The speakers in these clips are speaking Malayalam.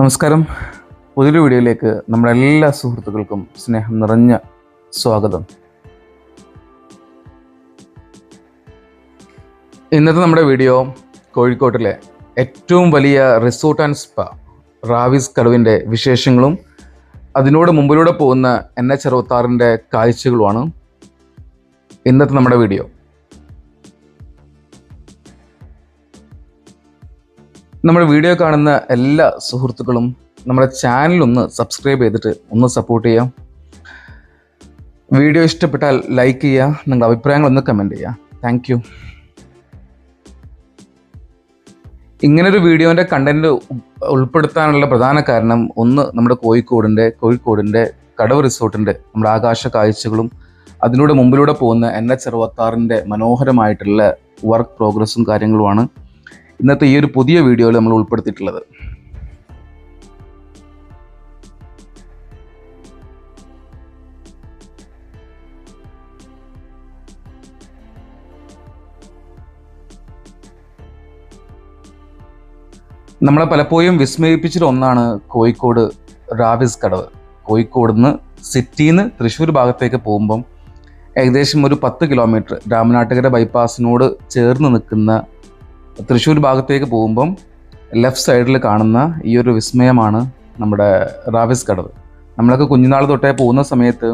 നമസ്കാരം. പുതിയൊരു വീഡിയോയിലേക്ക് നമ്മുടെ എല്ലാ സുഹൃത്തുക്കൾക്കും സ്നേഹം നിറഞ്ഞ സ്വാഗതം. ഇന്നത്തെ നമ്മുടെ വീഡിയോ കോഴിക്കോട്ടിലെ ഏറ്റവും വലിയ റിസോർട്ട് ആൻഡ് സ്പ റാവിസ് കടുവിന്റെ വിശേഷങ്ങളും അതിനോട് മുമ്പിലൂടെ പോകുന്ന എൻ എച്ച് അറുപത്താറിന്റെ കാഴ്ചകളുമാണ് ഇന്നത്തെ നമ്മുടെ വീഡിയോ. നമ്മുടെ വീഡിയോ കാണുന്ന എല്ലാ സുഹൃത്തുക്കളും നമ്മുടെ ചാനൽ ഒന്ന് സബ്സ്ക്രൈബ് ചെയ്തിട്ട് ഒന്ന് സപ്പോർട്ട് ചെയ്യാം. വീഡിയോ ഇഷ്ടപ്പെട്ടാൽ ലൈക്ക് ചെയ്യുക നിങ്ങളുടെ അഭിപ്രായങ്ങൾ ഒന്ന് കമന്റ് ചെയ്യുക. താങ്ക് യു ഇങ്ങനൊരു വീഡിയോന്റെ കണ്ടന്റ് ഉൾപ്പെടുത്താനുള്ള പ്രധാന കാരണം ഒന്ന് നമ്മുടെ കോഴിക്കോടിന്റെ കോഴിക്കോടിന്റെ കടവ് റിസോർട്ടിന്റെ നമ്മുടെ ആകാശ കാഴ്ചകളും അതിലൂടെ മുമ്പിലൂടെ പോകുന്ന എൻ എച്ച് അറുപത്താറിന്റെ മനോഹരമായിട്ടുള്ള വർക്ക് പ്രോഗ്രസ്സും കാര്യങ്ങളുമാണ്. ഇന്നത്തെ ഈ ഒരു പുതിയ വീഡിയോയിൽ നമ്മൾ ഉൾപ്പെടുത്തിയിട്ടുള്ളത്. നമ്മളെ പലപ്പോഴും വിസ്മയിപ്പിച്ചിട്ട് ഒന്നാണ് കോഴിക്കോട് റാവിസ് കടവ്. കോഴിക്കോട് നിന്ന് സിറ്റിയിൽ നിന്ന് തൃശ്ശൂർ ഭാഗത്തേക്ക് പോകുമ്പം ഏകദേശം ഒരു പത്ത് കിലോമീറ്റർ രാമനാട്ടുകര ബൈപ്പാസിനോട് ചേർന്ന് നിൽക്കുന്ന തൃശ്ശൂർ ഭാഗത്തേക്ക് പോകുമ്പം ലെഫ്റ്റ് സൈഡിൽ കാണുന്ന ഈ ഒരു വിസ്മയമാണ് നമ്മുടെ റാവിസ് കടവ്. നമ്മളൊക്കെ കുഞ്ഞുനാൾ തൊട്ടേ പോകുന്ന സമയത്ത്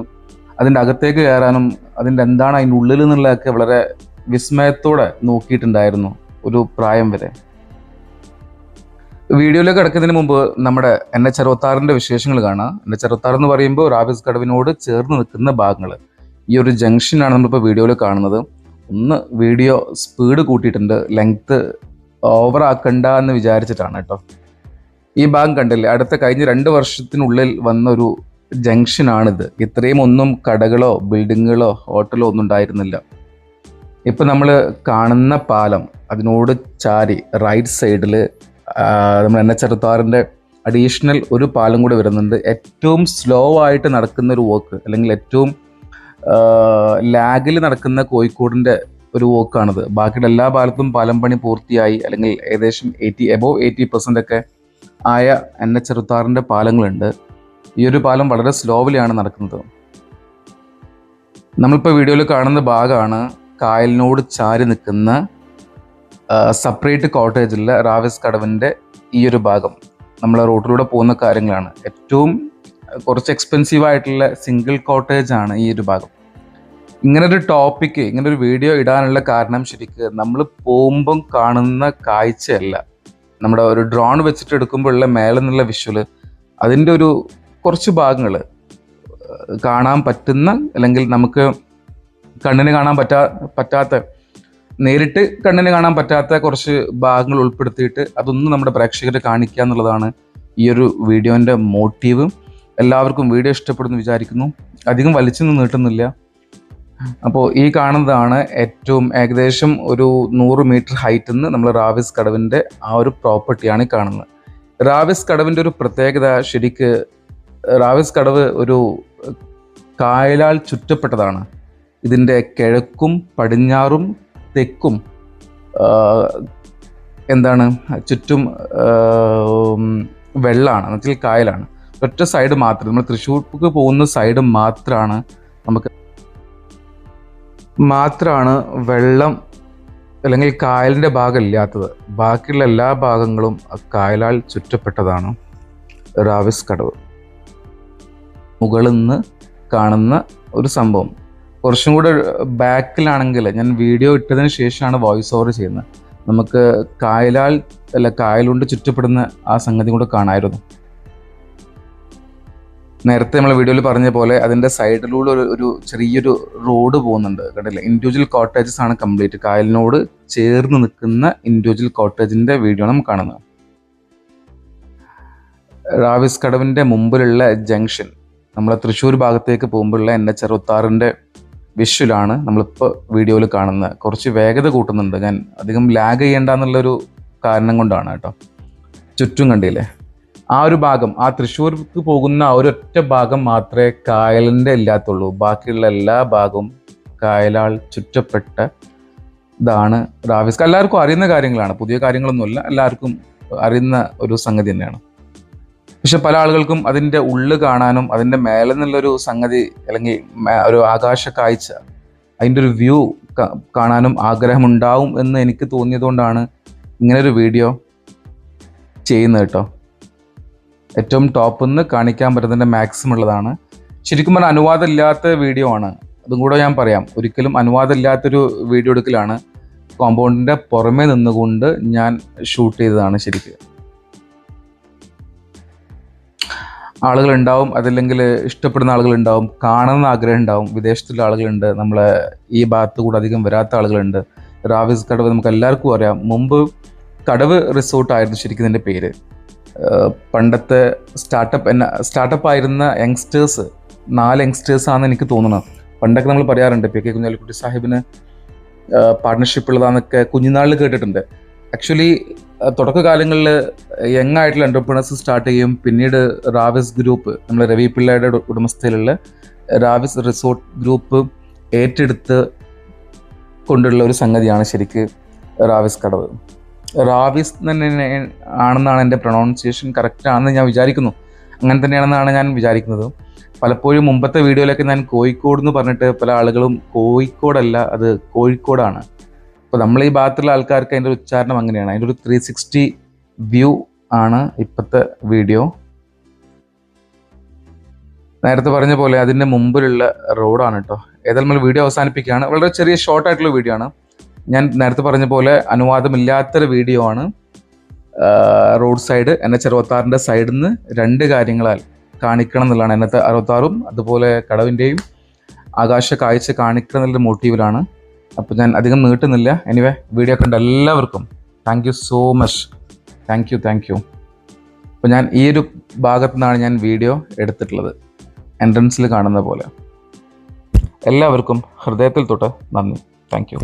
അതിന്റെ അകത്തേക്ക് കയറാനും അതിന്റെ എന്താണ് അതിന്റെ ഉള്ളിൽ നിന്നുള്ളതൊക്കെ വളരെ വിസ്മയത്തോടെ നോക്കിയിട്ടുണ്ടായിരുന്നു ഒരു പ്രായം വരെ. വീഡിയോയിലേക്ക് കിടക്കുന്നതിന് മുമ്പ് നമ്മുടെ എൻ എച്ച് അറുപത്താറിന്റെ വിശേഷങ്ങൾ കാണാം. എൻ എച്ച് അറുപത്താറ് എന്ന് പറയുമ്പോൾ റാവിസ് കടവിനോട് ചേർന്ന് നിൽക്കുന്ന ഭാഗങ്ങൾ. ഈ ഒരു ജംഗ്ഷനാണ് നമ്മളിപ്പോൾ വീഡിയോയിൽ കാണുന്നത്. ഒന്ന് വീഡിയോ സ്പീഡ് കൂട്ടിയിട്ടുണ്ട് ലെങ്ത്ത് ഓവർ ആക്കണ്ട എന്ന് വിചാരിച്ചിട്ടാണ് കേട്ടോ. ഈ ഭാഗം കണ്ടില്ലേ അടുത്ത കഴിഞ്ഞ രണ്ട് വർഷത്തിനുള്ളിൽ വന്നൊരു ജംഗ്ഷനാണിത് ഇത്രയും ഒന്നും കടകളോ ബിൽഡിങ്ങുകളോ ഹോട്ടലോ ഒന്നും ഉണ്ടായിരുന്നില്ല. ഇപ്പം നമ്മൾ കാണുന്ന പാലം അതിനോട് ചാരി റൈറ്റ് സൈഡിൽ നമ്മൾ എൻ. എച്ച്. അറുപത്താറിന്റെ അഡീഷണൽ ഒരു പാലം കൂടി വരുന്നുണ്ട്. ഏറ്റവും സ്ലോ ആയിട്ട് നടക്കുന്ന ഒരു വർക്ക് അല്ലെങ്കിൽ ഏറ്റവും ലാഗിൽ നടക്കുന്ന കോഴിക്കോടിന്റെ ഒരു വോക്കാണിത്. ബാക്കിയുള്ള എല്ലാ ഭാഗത്തും പാലം പണി പൂർത്തിയായി അല്ലെങ്കിൽ ഏകദേശം എയ്റ്റി എബോവ് എയ്റ്റി പെർസെന്റ് ഒക്കെ ആയ എൻ എച്ച് അറുപത്താറിന്റെ പാലങ്ങളുണ്ട്. ഈ ഒരു പാലം വളരെ സ്ലോവിലാണ് നടക്കുന്നത്. നമ്മളിപ്പോൾ വീഡിയോയിൽ കാണുന്ന ഭാഗമാണ് കായലിനോട് ചാരി നിൽക്കുന്ന സെപ്പറേറ്റ് കോട്ടേജിലെ റാവിസ് കടവിന്റെ ഈ ഒരു ഭാഗം. നമ്മൾ റോട്ടിലൂടെ പോകുന്ന കാര്യങ്ങളാണ്. ഏറ്റവും കുറച്ച് എക്സ്പെൻസീവ് ആയിട്ടുള്ള സിംഗിൾ കോട്ടേജ് ആണ് ഈ ഒരു ഭാഗം. ഇങ്ങനെ ഒരു ടോപ്പിക്ക് ഇങ്ങനെ ഒരു വീഡിയോ ഇടാനുള്ള കാരണം ശരിക്ക് നമ്മൾ പോകുമ്പം കാണുന്ന കാഴ്ചയല്ല. നമ്മുടെ ഒരു ഡ്രോൺ വെച്ചിട്ട് എടുക്കുമ്പോഴുള്ള മേലെ നിന്നുള്ള വിഷ്വൽ അതിന്റെ ഒരു കുറച്ച് ഭാഗങ്ങൾ കാണാൻ പറ്റുന്ന അല്ലെങ്കിൽ നമുക്ക് കണ്ണിന് കാണാൻ പറ്റാ പറ്റാത്ത നേരിട്ട് കണ്ണിന് കാണാൻ പറ്റാത്ത കുറച്ച് ഭാഗങ്ങൾ ഉൾപ്പെടുത്തിയിട്ട് അതൊന്നും നമ്മുടെ പ്രേക്ഷകരെ കാണിക്കുക എന്നുള്ളതാണ് ഈ ഒരു വീഡിയോന്റെ മോട്ടീവ് എല്ലാവർക്കും വീഡിയോ ഇഷ്ടപ്പെടുന്നു വിചാരിക്കുന്നു. അധികം വലിച്ചു നീട്ടുന്നില്ല. അപ്പോൾ ഈ കാണുന്നതാണ് ഏറ്റവും ഏകദേശം ഒരു നൂറ് മീറ്റർ ഹൈറ്റിൽ നിന്ന് നമ്മൾ റാവിസ് കടവിന്റെ ആ ഒരു പ്രോപ്പർട്ടിയാണ് കാണുന്നത്. റാവിസ് കടവിന്റെ ഒരു പ്രത്യേകത ശരിക്ക് റാവിസ് കടവ് ഒരു കായലാൽ ചുറ്റപ്പെട്ടതാണ്. ഇതിന്റെ കിഴക്കും പടിഞ്ഞാറും തെക്കും എന്താണ് ചുറ്റും വെള്ളമാണ് എന്നുവെച്ചാൽ കായലാണ്. ഒറ്റ സൈഡ് മാത്രം. നമ്മൾ തൃശ്ശൂർക്ക് പോകുന്ന സൈഡ് മാത്രമാണ് നമുക്ക് മാത്രമാണ് വെള്ളം അല്ലെങ്കിൽ കായലിന്റെ ഭാഗം ഇല്ലാത്തത് ബാക്കിയുള്ള എല്ലാ ഭാഗങ്ങളും കായലാൽ ചുറ്റപ്പെട്ടതാണ് റാവിസ് കടവ്. മുകളിൽ നിന്ന് കാണുന്ന ഒരു സംഭവം. കുറച്ചും കൂടെ ബാക്കിലാണെങ്കിൽ ഞാൻ വീഡിയോ ഇട്ടതിന് ശേഷമാണ് വോയിസ് ഓവർ ചെയ്യുന്നത്. നമുക്ക് കായലാൽ അല്ല കായലുകൊണ്ട് ചുറ്റപ്പെടുന്ന ആ സംഗതി കൂടെ കാണാമായിരുന്നു. നേരത്തെ നമ്മൾ വീഡിയോയിൽ പറഞ്ഞ പോലെ അതിന്റെ സൈഡിലൂടെ ഒരു ഒരു ചെറിയൊരു റോഡ് പോകുന്നുണ്ട്. കണ്ടില്ലേ? ഇൻഡിവിജ്വൽ കോട്ടേജസ് ആണ് കംപ്ലീറ്റ് കായലിനോട് ചേർന്ന് നിൽക്കുന്ന ഇൻഡിവിജ്വൽ കോട്ടേജിന്റെ വീഡിയോ നമ്മൾ കാണുന്നത്. റാവിസ് കടവിന്റെ മുമ്പിലുള്ള ജംഗ്ഷൻ നമ്മൾ തൃശ്ശൂർ ഭാഗത്തേക്ക് പോകുമ്പോഴുള്ള എൻ എച്ച് അറുപത്താറിന്റെ വിഷ്വലാണ് നമ്മളിപ്പോൾ വീഡിയോയിൽ കാണുന്നത്. കുറച്ച് വേഗത കൂട്ടുന്നുണ്ട്. ഞാൻ അധികം ലാഗ് ചെയ്യേണ്ട എന്നുള്ളൊരു കാരണം കൊണ്ടാണ് കേട്ടോ. ചുറ്റും കണ്ടില്ലേ? ആ ഒരു ഭാഗം ആ തൃശ്ശൂർക്ക് പോകുന്ന ആ ഒരൊറ്റ ഭാഗം മാത്രമേ കായലിന്റെ ഇല്ലാത്തുള്ളൂ. ബാക്കിയുള്ള എല്ലാ ഭാഗവും കായലാൾ ചുറ്റപ്പെട്ട ഇതാണ് റാവിസ്ക എല്ലാവർക്കും അറിയുന്ന കാര്യങ്ങളാണ്. പുതിയ കാര്യങ്ങളൊന്നുമല്ല എല്ലാവർക്കും അറിയുന്ന ഒരു സംഗതി തന്നെയാണ്. പക്ഷെ പല ആളുകൾക്കും അതിന്റെ ഉള്ളു കാണാനും അതിന്റെ മേലെ നിന്നുള്ളൊരു സംഗതി അല്ലെങ്കിൽ ഒരു ആകാശ കാഴ്ച അതിന്റെ ഒരു വ്യൂ കാണാനും ആഗ്രഹമുണ്ടാവും എന്ന് എനിക്ക് തോന്നിയതുകൊണ്ടാണ് ഇങ്ങനൊരു വീഡിയോ ചെയ്യുന്നത് കേട്ടോ. ഏറ്റവും ടോപ്പിൽ നിന്ന് കാണിക്കാൻ പറ്റുന്നതിന്റെ മാക്സിമം ഉള്ളതാണ്. ശരിക്കും പറഞ്ഞാൽ അനുവാദം ഇല്ലാത്ത വീഡിയോ ആണ്. അതും കൂടെ ഞാൻ പറയാം. ഒരിക്കലും അനുവാദം ഇല്ലാത്തൊരു വീഡിയോ എടുക്കലാണ്. കോമ്പൗണ്ടിന്റെ പുറമേ നിന്നുകൊണ്ട് ഞാൻ ഷൂട്ട് ചെയ്തതാണ് ശരിക്കും. ആളുകളുണ്ടാവും അതല്ലെങ്കിൽ ഇഷ്ടപ്പെടുന്ന ആളുകളുണ്ടാവും കാണുന്ന ആഗ്രഹം ഉണ്ടാവും വിദേശത്തുള്ള ആളുകളുണ്ട് നമ്മളെ ഈ ഭാഗത്ത് കൂടെ അധികം വരാത്ത ആളുകളുണ്ട്. റാവിസ് കടവ് നമുക്ക് എല്ലാവർക്കും അറിയാം. മുമ്പ് കടവ് റിസോർട്ടായിരുന്നു ശരിക്കും ഇതിന്റെ പേര്. പണ്ടത്തെ സ്റ്റാർട്ടപ്പ് എന്ന സ്റ്റാർട്ടപ്പ് ആയിരുന്ന യങ്സ്റ്റേഴ്സ് നാല് യങ്സ്റ്റേഴ്സ് ആണെന്ന് എനിക്ക് തോന്നുന്നത് പണ്ടൊക്കെ നമ്മൾ പറയാറുണ്ട് പി കെ കുഞ്ഞാലിക്കുട്ടി സാഹിബിന് പാർട്ട്ണർഷിപ്പ് ഉള്ളതാന്നൊക്കെ കുഞ്ഞുനാളിൽ കേട്ടിട്ടുണ്ട്. ആക്ച്വലി തുടക്കകാലങ്ങളിൽ യങ് ആയിട്ടുള്ള എന്റർപ്രണേഴ്സ് സ്റ്റാർട്ട് ചെയ്യും. പിന്നീട് റാവിസ് ഗ്രൂപ്പ് നമ്മൾ രവി പിള്ളയുടെ ഉട- ഉടമസ്ഥയിലുള്ള റാവിസ് റിസോർട്ട് ഗ്രൂപ്പ് ഏറ്റെടുത്ത് കൊണ്ടുള്ള ഒരു സംഗതിയാണ് ശരിക്ക് റാവിസ് കടവ്. റാവിസ് തന്നെ ആണെന്നാണ് എന്റെ പ്രൊണൗൺസിയേഷൻ കറക്റ്റ് ആണെന്ന് ഞാൻ വിചാരിക്കുന്നു. അങ്ങനെ തന്നെയാണെന്നാണ് ഞാൻ വിചാരിക്കുന്നത്. പലപ്പോഴും മുമ്പത്തെ വീഡിയോയിലൊക്കെ ഞാൻ കോഴിക്കോട് എന്ന് പറഞ്ഞിട്ട് പല ആളുകളും കോഴിക്കോടല്ല അത് കോഴിക്കോടാണ്. അപ്പോൾ നമ്മൾ ഈ ഭാഗത്തുള്ള ആൾക്കാർക്ക് അതിന്റെ ഉച്ചാരണം അങ്ങനെയാണ്. അതിന്റെ ഒരു ത്രീ സിക്സ്റ്റി വ്യൂ ആണ് ഇപ്പോഴത്തെ വീഡിയോ. നേരത്തെ പറഞ്ഞ പോലെ അതിന്റെ മുമ്പിലുള്ള റോഡാണ് കേട്ടോ ഏതായാലും നമ്മൾ വീഡിയോ അവസാനിപ്പിക്കുകയാണ്. വളരെ ചെറിയ ഷോർട്ട് ആയിട്ടുള്ള വീഡിയോ ആണ്. ഞാൻ നേരത്തെ പറഞ്ഞ പോലെ അനുവാദമില്ലാത്തൊരു വീഡിയോ ആണ്. റോഡ് സൈഡ് എൻ എച്ച് അറുപത്താറിന്റെ സൈഡിൽ നിന്ന് രണ്ട് കാര്യങ്ങളാൽ കാണിക്കണം എന്നുള്ളതാണ്. എന്നത്തെ അറുപത്താറും അതുപോലെ കടവിന്റെയും ആകാശ കാഴ്ച കാണിക്കണം എന്നുള്ള മോട്ടീവിലാണ് അപ്പോൾ ഞാൻ അധികം നീട്ടുന്നില്ല. എനിവേ വീഡിയോ കണ്ട എല്ലാവർക്കും thank you so much thank you thank you അപ്പോൾ ഞാൻ ഈ ഒരു ഭാഗത്തു നിന്നാണ് ഞാൻ വീഡിയോ എടുത്തിട്ടുള്ളത്. എൻട്രൻസിൽ കാണുന്ന പോലെ. എല്ലാവർക്കും ഹൃദയത്തിൽ തൊട്ട് നന്ദി. Thank you